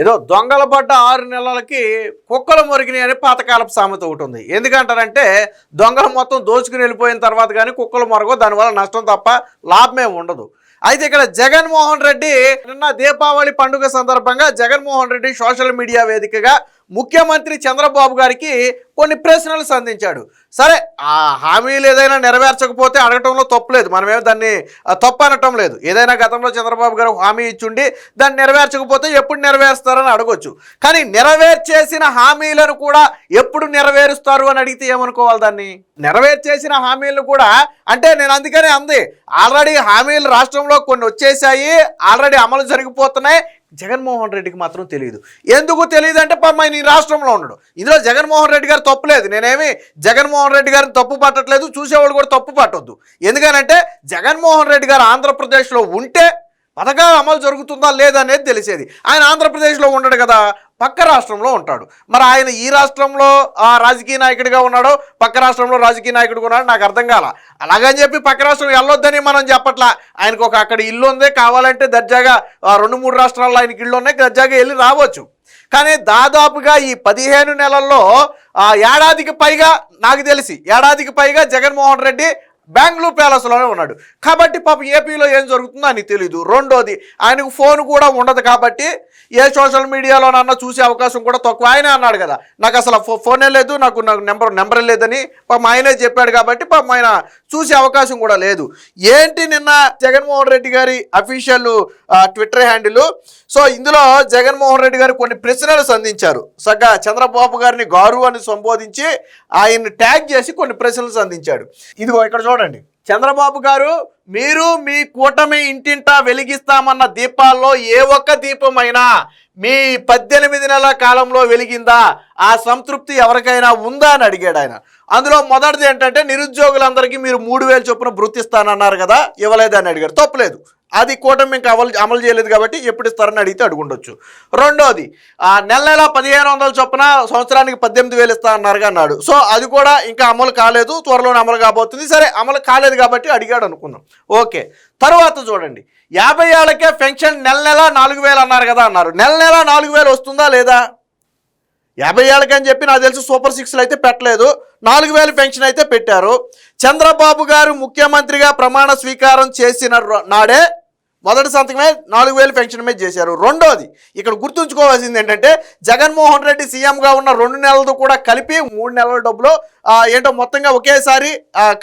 ఏదో దొంగల పడ్డ ఆరు నెలలకి కుక్కలు మురిగినాయి అని పాతకాలపు సామెత ఒకటి ఉంది. ఎందుకంటారంటే దొంగలు మొత్తం దోచుకుని వెళ్ళిపోయిన తర్వాత కానీ కుక్కలు మొరగో దానివల్ల నష్టం తప్ప లాభమే ఉండదు. అయితే ఇక్కడ జగన్మోహన్ రెడ్డి నిన్న దీపావళి పండుగ సందర్భంగా జగన్మోహన్ రెడ్డి సోషల్ మీడియా వేదికగా ముఖ్యమంత్రి చంద్రబాబు గారికి కొన్ని ప్రశ్నలు సంధించాడు. సరే ఆ హామీలు ఏదైనా నెరవేర్చకపోతే అడగటంలో తప్పులేదు మనమేమి దాన్ని తప్పు అనటం లేదు. ఏదైనా గతంలో చంద్రబాబు గారు హామీ ఇచ్చుండి దాన్ని నెరవేర్చకపోతే ఎప్పుడు నెరవేరుస్తారని అడగొచ్చు. కానీ నెరవేర్చేసిన హామీలను కూడా ఎప్పుడు నెరవేరుస్తారు అని అడిగితే ఏమనుకోవాలి దాన్ని? నెరవేర్చేసిన హామీలను కూడా అంటే నేను అందుకనే అంది. ఆల్రెడీ హామీలు రాష్ట్రంలో కొన్ని వచ్చేసాయి ఆల్రెడీ అమలు జరిగిపోతున్నాయి. జగన్మోహన్ రెడ్డికి మాత్రం తెలియదు. ఎందుకు తెలియదు అంటే పాపం ఆయన ఈ రాష్ట్రంలో ఉండడు. ఇందులో జగన్మోహన్ రెడ్డి గారు తప్పులేదు. నేనేమి జగన్మోహన్ రెడ్డి గారిని తప్పు పట్టట్లేదు చూసేవాళ్ళు కూడా తప్పు పట్టొద్దు. ఎందుకనంటే జగన్మోహన్ రెడ్డి గారు ఆంధ్రప్రదేశ్లో ఉంటే పథకాలు అమలు జరుగుతుందా లేదా అనేది తెలిసేది. ఆయన ఆంధ్రప్రదేశ్లో ఉండడు కదా పక్క రాష్ట్రంలో ఉంటాడు. మరి ఆయన ఈ రాష్ట్రంలో ఆ రాజకీయ నాయకుడిగా ఉన్నాడో పక్క రాష్ట్రంలో రాజకీయ నాయకుడిగా ఉన్నాడో నాకు అర్థం కాల. అలాగని చెప్పి పక్క రాష్ట్రం వెళ్ళొద్దని మనం చెప్పట్లా. ఆయనకు ఒక అక్కడ ఇల్లు ఉంది కావాలంటే దర్జాగా రెండు మూడు రాష్ట్రాల్లో ఆయనకి ఇల్లు ఉన్నాయి దర్జాగా వెళ్ళి రావచ్చు. కానీ దాదాపుగా ఈ పదిహేను నెలల్లో ఏడాదికి పైగా నాకు తెలిసి ఏడాదికి పైగా జగన్మోహన్ రెడ్డి బెంగళూరు ప్యాలెస్లోనే ఉన్నాడు. కాబట్టి పాపం ఏపీలో ఏం జరుగుతుందో అని తెలియదు రెండోది ఆయనకు ఫోన్ కూడా ఉండదు కాబట్టి ఏ సోషల్ మీడియాలోనన్నా చూసే అవకాశం కూడా తక్కువ. ఆయనే అన్నాడు కదా నాకు అసలు ఫో ఫోనే లేదు నాకు నాకు నెంబర్ నెంబర్ లేదని. పాపం ఆయనే చెప్పాడు కాబట్టి పాపం ఆయన చూసే అవకాశం కూడా లేదు. ఏంటి నిన్న జగన్మోహన్ రెడ్డి గారి అఫీషియల్ ట్విట్టర్ హ్యాండిల్ సో ఇందులో జగన్మోహన్ రెడ్డి గారు కొన్ని ప్రశ్నలు సంధించారు. సగ్గా చంద్రబాబు గారిని గారు అని సంబోధించి ఆయన్ని ట్యాగ్ చేసి కొన్ని ప్రశ్నలు సంధించాడు. ఇదిగో ఇక్కడ చూడండి. చంద్రబాబు గారు మీరు మీ కూటమి ఇంటింటా వెలిగిస్తామన్న దీపాల్లో ఏ ఒక్క దీపమైనా మీ పద్దెనిమిది నెలల కాలంలో వెలిగిందా? ఆ సంతృప్తి ఎవరికైనా ఉందా అని అడిగాడు ఆయన. అందులో మొదటిది ఏంటంటే నిరుద్యోగులందరికీ మీరు మూడు వేలు చొప్పున బృతిస్తానన్నారు కదా ఇవ్వలేదని అడిగారు. తప్పలేదు. అది కూటమి ఇంకా అమలు అమలు చేయలేదు కాబట్టి ఎప్పుడు ఇస్తారని అడిగితే అడుగుండొచ్చు. రెండోది ఆ నెల నెల పదిహేను వందల చొప్పున సంవత్సరానికి పద్దెనిమిది వేలు ఇస్తా అన్నారుగా అన్నాడు. సో అది కూడా ఇంకా అమలు కాలేదు త్వరలోనే అమలు కాబోతుంది. సరే అమలు కాలేదు కాబట్టి అడిగాడు అనుకుందాం. ఓకే తర్వాత చూడండి. యాభై ఏళ్ళకే పెన్షన్ నెల నెల నాలుగు వేలు అన్నారు కదా అన్నారు. నెల నెల నాలుగు వేలు వస్తుందా లేదా? యాభై ఏళ్ళకని చెప్పి నాకు తెలిసి సూపర్ సిక్స్లు అయితే పెట్టలేదు. నాలుగు వేలు పెన్షన్ అయితే పెట్టారు. చంద్రబాబు గారు ముఖ్యమంత్రిగా ప్రమాణ స్వీకారం చేసిన నాడే మొదటి సంతకమే నాలుగు వేలు పెన్షన్ మీద చేశారు. రెండోది ఇక్కడ గుర్తుంచుకోవాల్సింది ఏంటంటే జగన్మోహన్ రెడ్డి సీఎంగా ఉన్న రెండు నెలలతో కూడా కలిపి మూడు నెలల డబ్బులు ఏంటో మొత్తంగా ఒకేసారి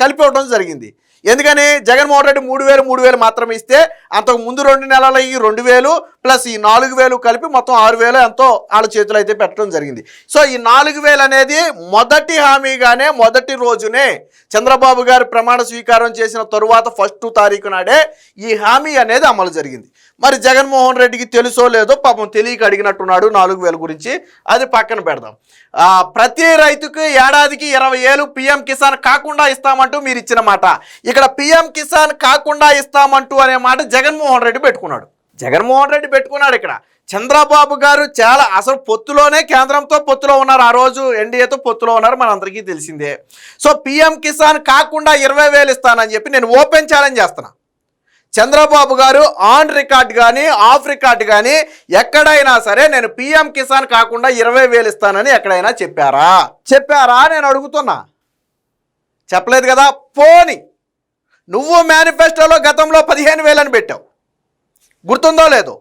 కలిపి ఇవ్వడం జరిగింది. ఎందుకని జగన్మోహన్ రెడ్డి మూడు వేలు మూడు వేలు మాత్రమే ఇస్తే అంతకు ముందు రెండు నెలల ఈ రెండు వేలు ప్లస్ ఈ నాలుగు వేలు కలిపి మొత్తం ఆరు వేలు ఎంతో వాళ్ళ చేతులు అయితే పెట్టడం జరిగింది. సో ఈ నాలుగు వేలు అనేది మొదటి హామీగానే మొదటి రోజునే చంద్రబాబు గారు ప్రమాణ స్వీకారం చేసిన తరువాత ఫస్ట్ తారీఖు నాడే ఈ హామీ అనేది అమలు జరిగింది. మరి జగన్మోహన్ రెడ్డికి తెలుసో లేదో పాపం తెలియక అడిగినట్టున్నాడు నాలుగు వేల గురించి. అది పక్కన పెడదాం. ప్రతి రైతుకు ఏడాదికి ఇరవై ఏళ్ళు పిఎం కిసాన్ కాకుండా ఇస్తామంటూ మీరు ఇచ్చిన మాట. ఇక్కడ పిఎం కిసాన్ కాకుండా ఇస్తామంటూ అనే మాట జగన్మోహన్ రెడ్డి పెట్టుకున్నాడు. జగన్మోహన్ రెడ్డి పెట్టుకున్నాడు ఇక్కడ. చంద్రబాబు గారు చాలా అసలు పొత్తులోనే కేంద్రంతో పొత్తులో ఉన్నారు. ఆ రోజు ఎన్డీఏతో పొత్తులో ఉన్నారు. మనందరికీ తెలిసిందే. సో పిఎం కిసాన్ కాకుండా ఇరవై వేలు ఇస్తానని చెప్పి నేను ఓపెన్ ఛాలెంజ్ చేస్తున్నా. చంద్రబాబు గారు ఆన్ రికార్డ్ కానీ ఆఫ్ రికార్డ్ కానీ ఎక్కడైనా సరే నేను పిఎం కిసాన్ కాకుండా ఇరవై వేలు ఇస్తానని ఎక్కడైనా చెప్పారా? చెప్పారా నేను అడుగుతున్నా. చెప్పలేదు కదా? పోని. నువ్వు మేనిఫెస్టోలో గతంలో పదిహేను వేలని పెట్టావు. గుర్తుందో లేదో?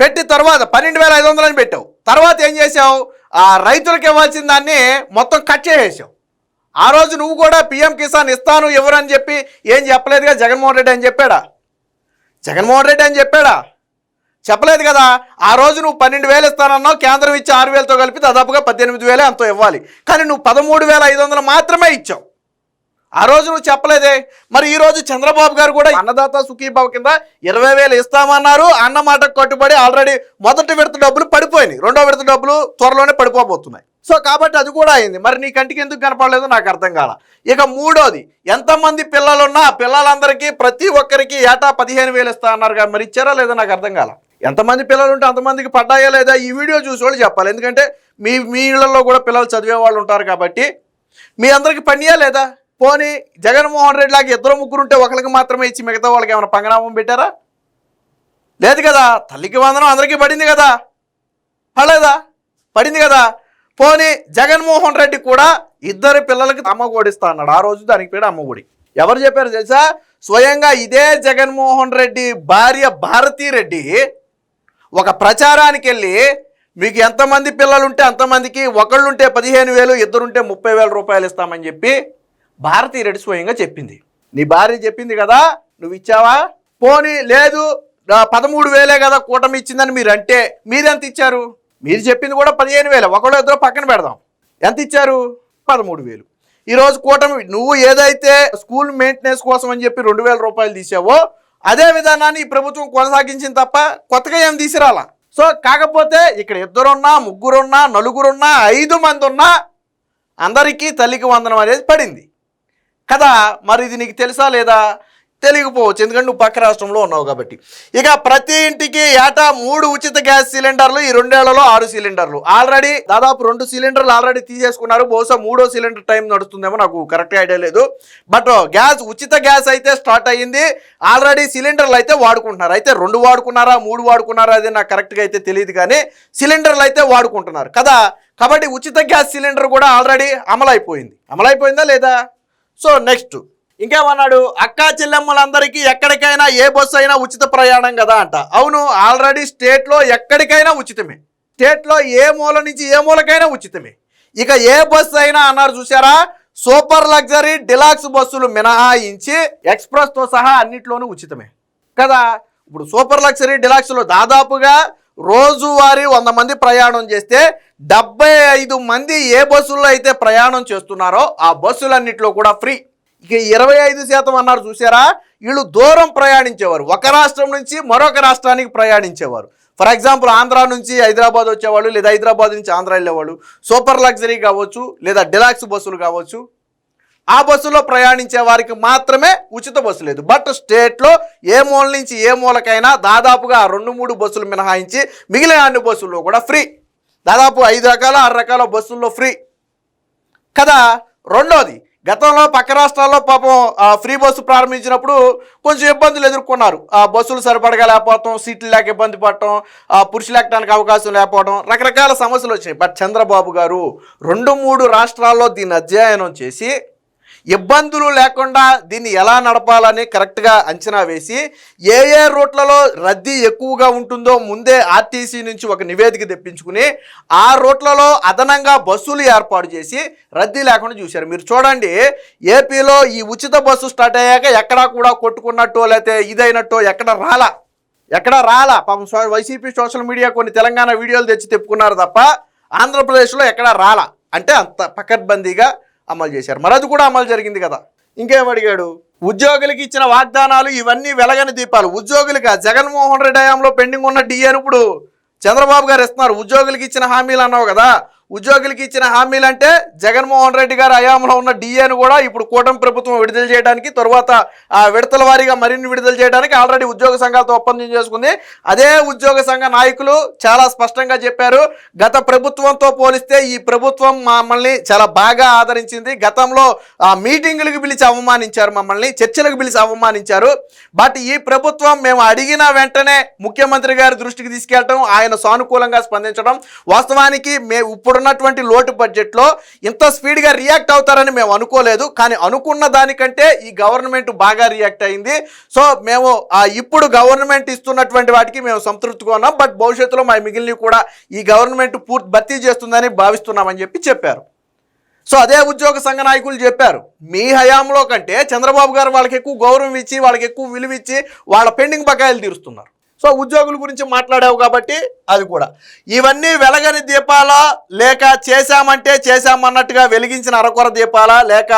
పెట్టి తర్వాత పన్నెండు వేల ఐదు వందలని పెట్టావు. తర్వాత ఏం చేసావు ఆ రైతులకు ఇవ్వాల్సిన దాన్ని మొత్తం కట్ చేసేసావు. ఆ రోజు నువ్వు కూడా పిఎం కిసాన్ ఇస్తాను ఎవరని చెప్పి ఏం చెప్పలేదుగా? జగన్మోహన్ రెడ్డి అని చెప్పాడా? జగన్మోహన్ రెడ్డి అని చెప్పాడా? చెప్పలేదు కదా. ఆ రోజు నువ్వు పన్నెండు వేలు ఇస్తానన్నావు కేంద్రం ఇచ్చి ఆరు వేలతో కలిపి దాదాపుగా పద్దెనిమిది వేలే అంతో ఇవ్వాలి. కానీ నువ్వు పదమూడు వేల ఐదు వందలు మాత్రమే ఇచ్చావు. ఆ రోజు నువ్వు చెప్పలేదే. మరి ఈ రోజు చంద్రబాబు గారు కూడా అన్నదాత సుఖీభావ కింద ఇరవై వేలు ఇస్తామన్నారు. అన్న మాటకు కట్టుబడి ఆల్రెడీ మొదటి విడత డబ్బులు పడిపోయినాయి. రెండో విడత డబ్బులు త్వరలోనే పడిపోబోతున్నాయి. సో కాబట్టి అది కూడా అయింది. మరి నీ కంటికి ఎందుకు కనపడలేదు నాకు అర్థం కాల. ఇక మూడోది ఎంతమంది పిల్లలున్నా పిల్లలందరికీ ప్రతి ఒక్కరికి ఏటా పదిహేను వేలు ఇస్తా అన్నారు కదా మరి ఇచ్చారా లేదా నాకు అర్థం కాల. ఎంతమంది పిల్లలు ఉంటే అంతమందికి పడ్డాయా లేదా ఈ వీడియో చూసి వాళ్ళు చెప్పాలి. ఎందుకంటే మీ మీ ఇళ్ళలో కూడా పిల్లలు చదివే వాళ్ళు ఉంటారు కాబట్టి. మీ అందరికి పనియా లేదా? పోనీ జగన్మోహన్ రెడ్డి లాగా ఇద్దరు ముగ్గురు ఉంటే ఒకరికి మాత్రమే ఇచ్చి మిగతా వాళ్ళకి ఏమైనా పంగనామం పెట్టారా? లేదు కదా తల్లికి వందనం అందరికీ పడింది కదా. పడలేదా? పడింది కదా. పోనీ జగన్మోహన్ రెడ్డి కూడా ఇద్దరు పిల్లలకి అమ్మఒడి ఇస్తా అన్నాడు. ఆ రోజు దానికి పేరు అమ్మఒడి ఎవరు చెప్పారు తెలుసా? స్వయంగా ఇదే జగన్మోహన్ రెడ్డి భార్య భారతీ రెడ్డి ఒక ప్రచారానికి వెళ్ళి మీకు ఎంతమంది పిల్లలు ఉంటే అంతమందికి ఒకళ్ళుంటే పదిహేను వేలు ఇద్దరుంటే ముప్పై వేల రూపాయలు ఇస్తామని చెప్పి భారతీ రెడ్డి స్వయంగా చెప్పింది. నీ భార్య చెప్పింది కదా నువ్వు ఇచ్చావా? పోనీ లేదు పదమూడు వేలే కదా కూటమి ఇచ్చిందని మీరు అంటే మీరెంత ఇచ్చారు? మీరు చెప్పింది కూడా పదిహేను వేలు. ఒకళ్ళు ఇద్దరు పక్కన పెడదాం. ఎంత ఇచ్చారు? పదమూడు వేలు. ఈరోజు కూటమి నువ్వు ఏదైతే స్కూల్ మెయింటెనెన్స్ కోసం అని చెప్పి రెండు వేల రూపాయలు తీసావో అదే విధానాన్ని ఈ ప్రభుత్వం కొనసాగించింది తప్ప కొత్తగా ఏం తీసుకురాలా సో కాకపోతే ఇక్కడ ఇద్దరున్నా ముగ్గురున్నా నలుగురున్నా ఐదు మంది ఉన్నా అందరికీ తల్లికి వందనం అనేది పడింది. కదా మరి ఇది నీకు తెలుసా లేదా? తెలియకపోవచ్చు. ఎందుకంటే నువ్వు పక్క రాష్ట్రంలో ఉన్నావు కాబట్టి. ఇక ప్రతి ఇంటికి ఏటా మూడు ఉచిత గ్యాస్ సిలిండర్లు ఈ రెండేళ్ళలో ఆరు సిలిండర్లు. ఆల్రెడీ దాదాపు రెండు సిలిండర్లు ఆల్రెడీ తీసేసుకున్నారు. బహుశా మూడో సిలిండర్ టైం నడుస్తుందేమో నాకు కరెక్ట్ ఐడియా లేదు. బట్ గ్యాస్ ఉచిత గ్యాస్ అయితే స్టార్ట్ అయ్యింది. ఆల్రెడీ సిలిండర్లు అయితే వాడుకుంటున్నారు. అయితే రెండు వాడుకున్నారా మూడు వాడుకున్నారా అది నాకు కరెక్ట్గా అయితే తెలియదు కానీ సిలిండర్లు అయితే వాడుకుంటున్నారు. కదా? కాబట్టి ఉచిత గ్యాస్ సిలిండర్ కూడా ఆల్రెడీ అమలైపోయింది. అమలైపోయిందా లేదా? So next. ఇంకేమన్నాడు అక్కా చెల్లెమ్మలందరికీ ఎక్కడికైనా ఏ బస్సు అయినా ఉచిత ప్రయాణం కదా అంట. అవును ఆల్రెడీ స్టేట్లో ఎక్కడికైనా ఉచితమే. స్టేట్లో ఏ మూల నుంచి ఏ మూలకైనా ఉచితమే. ఇక ఏ బస్సు అయినా అన్నారు చూసారా సూపర్ లగ్జరీ డిలాక్స్ బస్సులు మినహాయించి ఎక్స్ప్రెస్తో సహా అన్నిట్లోనూ ఉచితమే. కదా ఇప్పుడు సూపర్ లగ్జరీ డిలాక్స్లో దాదాపుగా రోజువారీ వంద మంది ప్రయాణం చేస్తే డెబ్బై ఐదు మంది ఏ బస్సుల్లో అయితే ప్రయాణం చేస్తున్నారో ఆ బస్సులన్నిట్లో కూడా ఫ్రీ. ఇక ఇరవై ఐదు శాతం అన్నారు చూసారా? వీళ్ళు దూరం ప్రయాణించేవారు. ఒక రాష్ట్రం నుంచి మరొక రాష్ట్రానికి ప్రయాణించేవారు. ఫర్ ఎగ్జాంపుల్ ఆంధ్ర నుంచి హైదరాబాద్ వచ్చేవాళ్ళు లేదా హైదరాబాద్ నుంచి ఆంధ్ర వెళ్ళేవాళ్ళు. సూపర్ లగ్జరీ కావచ్చు లేదా డిలాక్స్ బస్సులు కావచ్చు. ఆ బస్సులో ప్రయాణించే వారికి మాత్రమే ఉచిత బస్సు లేదు. బట్ స్టేట్లో ఏ మూల నుంచి ఏ మూలకైనా దాదాపుగా ఆ రెండు మూడు బస్సులు మినహాయించి మిగిలిన అన్ని బస్సుల్లో కూడా ఫ్రీ. దాదాపు ఐదు రకాల ఆరు రకాల బస్సుల్లో ఫ్రీ. కదా? రెండోది గతంలో పక్క రాష్ట్రాల్లో పాపం ఆ, ఫ్రీ బస్సు ప్రారంభించినప్పుడు కొంచెం ఇబ్బందులు ఎదుర్కొన్నారు. ఆ బస్సులు సరిపడగా లేకపోవటం సీట్లు లేక ఇబ్బంది పడటం ఆ, పురుషులు ఎక్కడానికి అవకాశం లేకపోవడం రకరకాల సమస్యలు వచ్చాయి. బట్ చంద్రబాబు గారు రెండు మూడు రాష్ట్రాల్లో దీన్ని అధ్యయనం చేసి ఇబ్బందులు లేకుండా దీన్ని ఎలా నడపాలని కరెక్ట్గా అంచనా వేసి ఏ ఏ రూట్లలో రద్దీ ఎక్కువగా ఉంటుందో ముందే ఆర్టీసీ నుంచి ఒక నివేదిక తెప్పించుకుని ఆ రూట్లలో అదనంగా బస్సులు ఏర్పాటు చేసి రద్దీ లేకుండా చూశారు. మీరు చూడండి ఏపీలో ఈ ఉచిత బస్సు స్టార్ట్ అయ్యాక ఎక్కడా కూడా కొట్టుకున్నట్టో లేకపోతే ఇదైనట్టో ఎక్కడ రాలా? ఎక్కడ రాలా? పాపం సో- వైసీపీ సోషల్ మీడియా కొన్ని తెలంగాణ వీడియోలు తెచ్చి తెప్పుకున్నారు తప్ప ఆంధ్రప్రదేశ్లో ఎక్కడ రాలా? అంటే అంత పకడ్బందీగా అమలు చేశారు. మరి అది కూడా అమలు జరిగింది కదా. ఇంకేం అడిగాడు? ఉద్యోగులకి ఇచ్చిన వాగ్దానాలు ఇవన్నీ వెలగని దీపాలు. ఉద్యోగులకి జగన్మోహన్ రెడ్డి హయాంలో పెండింగ్ ఉన్న డిఏను ఇప్పుడు చంద్రబాబు గారు ఇస్తున్నారు. ఉద్యోగులకి ఇచ్చిన హామీలు అన్నావు కదా. ఉద్యోగులకి ఇచ్చిన హామీలు అంటే జగన్మోహన్ రెడ్డి గారు హయాంలో ఉన్న డిఏను కూడా ఇప్పుడు కూటమి ప్రభుత్వం విడుదల చేయడానికి తర్వాత ఆ విడతల వారీగా మరిన్ని విడుదల చేయడానికి ఆల్రెడీ ఉద్యోగ సంఘాలతో ఒప్పందం చేసుకుంది. అదే ఉద్యోగ సంఘ నాయకులు చాలా స్పష్టంగా చెప్పారు గత ప్రభుత్వంతో పోలిస్తే ఈ ప్రభుత్వం మమ్మల్ని చాలా బాగా ఆదరించింది. గతంలో ఆ మీటింగులకు పిలిచి అవమానించారు మమ్మల్ని చర్చలకు పిలిచి అవమానించారు. బట్ ఈ ప్రభుత్వం మేము అడిగిన వెంటనే ముఖ్యమంత్రి గారి దృష్టికి తీసుకెళ్ళటం ఆయన సానుకూలంగా స్పందించడం. వాస్తవానికి మే ఇప్పుడున్నటువంటి లోటు బడ్జెట్లో ఇంత స్పీడ్గా రియాక్ట్ అవుతారని మేము అనుకోలేదు. కానీ అనుకున్న దానికంటే ఈ గవర్నమెంట్ బాగా రియాక్ట్ అయింది. సో మేము ఇప్పుడు గవర్నమెంట్ ఇస్తున్నటువంటి వాటికి మేము సంతృప్తిగా ఉన్నాం. బట్ భవిష్యత్తులో మా మిగిలినవి కూడా ఈ గవర్నమెంట్ పూర్తి భర్తీ చేస్తుందని భావిస్తున్నామని చెప్పి చెప్పారు. సో అదే ఉద్యోగ సంఘ నాయకులు చెప్పారు. మీ హయాంలో కంటే చంద్రబాబు గారు వాళ్ళకి ఎక్కువ గౌరవం ఇచ్చి వాళ్ళకి ఎక్కువ విలువ ఇచ్చి వాళ్ళ పెండింగ్ బకాయిలు తీరుస్తున్నారు. సో ఉద్యోగుల గురించి మాట్లాడావు కాబట్టి అది కూడా. ఇవన్నీ వెలగని దీపాలా లేక చేశామంటే చేశామన్నట్టుగా వెలిగించిన అరకొర దీపాలా లేక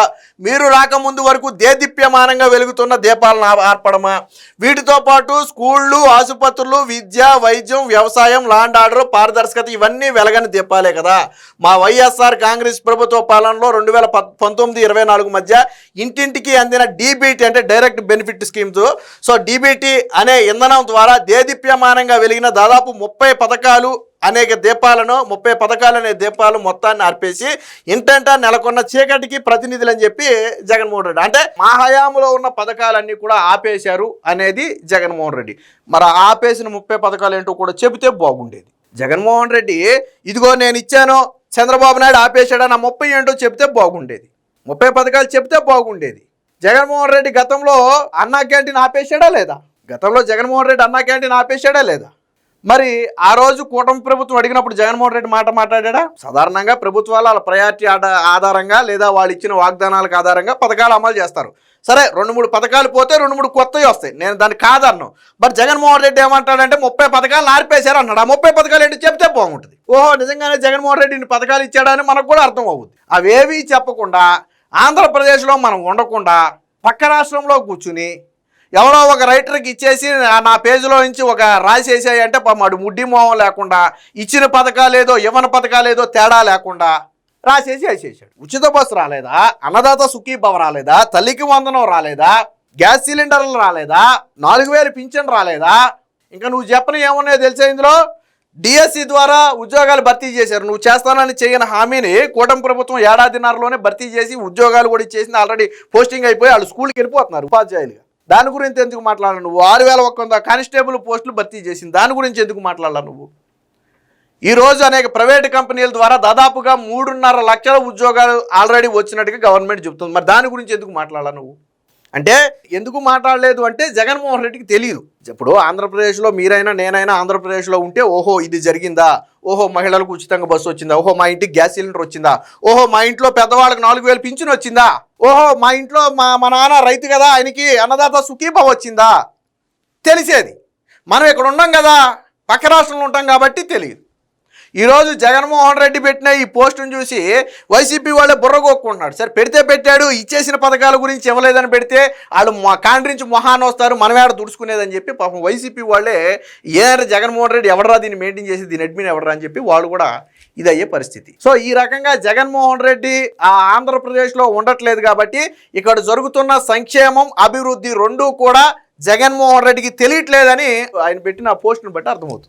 మీరు రాకముందు వరకు దేదీప్యమానంగా వెలుగుతున్న దీపాలను ఆర్పడమా? వీటితో పాటు స్కూళ్ళు ఆసుపత్రులు విద్య వైద్యం వ్యవసాయం లాండ్ ఆర్డర్ పారదర్శకత ఇవన్నీ వెలగని దీపాలే కదా. మా వైఎస్ఆర్ కాంగ్రెస్ ప్రభుత్వ పాలనలో రెండు వేల పద్ పంతొమ్మిది ఇరవై నాలుగు మధ్య ఇంటింటికి అందిన డీబీటీ అంటే direct benefit schemes. So DBT అనే ఇంధనం ద్వారా దేదీప్యమానంగా వెలిగిన దాదాపు ముప్పై పథకాలు అనేక దీపాలను ముప్పై పథకాలు అనే దీపాలు మొత్తాన్ని ఆర్పేసి ఇంటంటా నెలకొన్న చీకటికి ప్రతినిధులు అని చెప్పి జగన్మోహన్ రెడ్డి. అంటే మా హయాంలో ఉన్న పథకాలన్నీ కూడా ఆపేశారు అనేది జగన్మోహన్ రెడ్డి. మరి ఆపేసిన ముప్పై పథకాలు ఏంటో కూడా చెబితే బాగుండేది. జగన్మోహన్ రెడ్డి ఇదిగో నేను ఇచ్చాను చంద్రబాబు నాయుడు ఆపేశాడు నా ముప్పై ఏంటో చెబితే బాగుండేది. ముప్పై పథకాలు చెప్తే బాగుండేది. జగన్మోహన్ రెడ్డి గతంలో అన్నా క్యాంటీన్ ఆపేశాడా లేదా? గతంలో జగన్మోహన్ రెడ్డి అన్నా క్యాంటీన్ ఆపేశాడా లేదా? మరి ఆ రోజు కూటమి ప్రభుత్వం అడిగినప్పుడు జగన్మోహన్ రెడ్డి మాట మాట్లాడా సాధారణంగా ప్రభుత్వాలు వాళ్ళ ప్రయారిటీ ఆడ- ఆధారంగా లేదా వాళ్ళు ఇచ్చిన వాగ్దానాలకు ఆధారంగా పథకాలు అమలు చేస్తారు. సరే రెండు మూడు పథకాలు పోతే రెండు మూడు కొత్తవి వస్తాయి. నేను దాన్ని కాదన్ను. బట్ జగన్మోహన్ రెడ్డి ఏమంటాడంటే ముప్పై పథకాలు నార్పేశారు అన్నాడు. ఆ ముప్పై పథకాలు ఏంటి చెప్తే బాగుంటుంది. ఓహో నిజంగానే జగన్మోహన్ రెడ్డి ఇన్ని పథకాలు ఇచ్చాడని మనకు కూడా అర్థం అవుతుంది అవేవి చెప్పకుండా ఆంధ్రప్రదేశ్లో మనం ఉండకుండా పక్క రాష్ట్రంలో కూర్చుని ఎవరో ఒక రైటర్కి ఇచ్చేసి నా- పేజీలో నుంచి ఒక రాసేసాయంటే మాడు ముడ్డి మోహం లేకుండా ఇచ్చిన పథకాలేదో ఇవ్వని పథకాలేదో తేడా లేకుండా రాసేసి వేసేసాడు. ఉచిత బస్సు రాలేదా? అన్నదాత సుఖీభవ రాలేదా? తల్లికి వందనం రాలేదా? గ్యాస్ సిలిండర్లు రాలేదా? నాలుగు వేలు పింఛన్ రాలేదా? ఇంకా నువ్వు చెప్పని ఏమున్నాయో తెలిసే ఇందులో? డిఎస్సి ద్వారా ఉద్యోగాలు భర్తీ చేశారు. నువ్వు చేస్తానని చేయని హామీని కూటమి ప్రభుత్వం ఏడాదిన్నరలోనే భర్తీ చేసి ఉద్యోగాలు కూడా ఇచ్చేసింది. ఆల్రెడీ పోస్టింగ్ అయిపోయి వాళ్ళు స్కూల్కి వెళ్ళిపోతున్నారు. ఉపాధ్యాయులుగా. దాని గురించి ఎందుకు మాట్లాడాలి నువ్వు? ఆరు వేల ఒక్క వంద కానిస్టేబుల్ పోస్టులు భర్తీ చేసింది. దాని గురించి ఎందుకు మాట్లాడాలి నువ్వు? ఈరోజు అనేక ప్రైవేట్ కంపెనీల ద్వారా దాదాపుగా మూడున్నర లక్షల ఉద్యోగాలు ఆల్రెడీ వచ్చినట్టుగా గవర్నమెంట్ చెబుతుంది. మరి దాని గురించి ఎందుకు మాట్లాడాలి నువ్వు? అంటే ఎందుకు మాట్లాడలేదు అంటే జగన్మోహన్ రెడ్డికి తెలియదు ఇప్పుడు ఆంధ్రప్రదేశ్లో మీరైనా నేనైనా ఆంధ్రప్రదేశ్లో ఉంటే ఓహో ఇది జరిగిందా? ఓహో మహిళలకు ఉచితంగా బస్సు వచ్చిందా? ఓహో మా ఇంటికి గ్యాస్ సిలిండర్ వచ్చిందా? ఓహో మా ఇంట్లో పెద్దవాళ్ళకి నాలుగు వేలు పింఛన్ వచ్చిందా? ఓహో మా ఇంట్లో మా మా నాన్న రైతు కదా ఆయనకి అన్నదాత సుఖీప వచ్చిందా? తెలిసేది. మనం ఇక్కడ ఉన్నాం కదా పక్క రాష్ట్రంలో ఉంటాం కాబట్టి తెలియదు ఈరోజు జగన్మోహన్ రెడ్డి పెట్టిన ఈ పోస్టును చూసి వైసీపీ వాళ్ళే బుర్రగొక్కుంటున్నాడు సరే పెడితే పెట్టాడు ఇచ్చేసిన పథకాల గురించి ఇవ్వలేదని పెడితే వాళ్ళు మా కాండ్రించి మొహాన్ వస్తారు మనమేడ దుడుచుకునేదని చెప్పి పాపం వైసీపీ వాళ్ళే ఏదైనా జగన్మోహన్ రెడ్డి ఎవడరా దీన్ని మెయింటైన్ చేసి దీని అడ్మిన్ ఎవడరా అని చెప్పి వాళ్ళు కూడా ఇది అయ్యే పరిస్థితి. సో ఈ రకంగా జగన్మోహన్ రెడ్డి ఆ ఆంధ్రప్రదేశ్లో ఉండట్లేదు కాబట్టి ఇక్కడ జరుగుతున్న సంక్షేమం అభివృద్ధి రెండూ కూడా జగన్మోహన్ రెడ్డికి తెలియట్లేదని ఆయన పెట్టిన పోస్టును బట్టి అర్థమవుతుంది.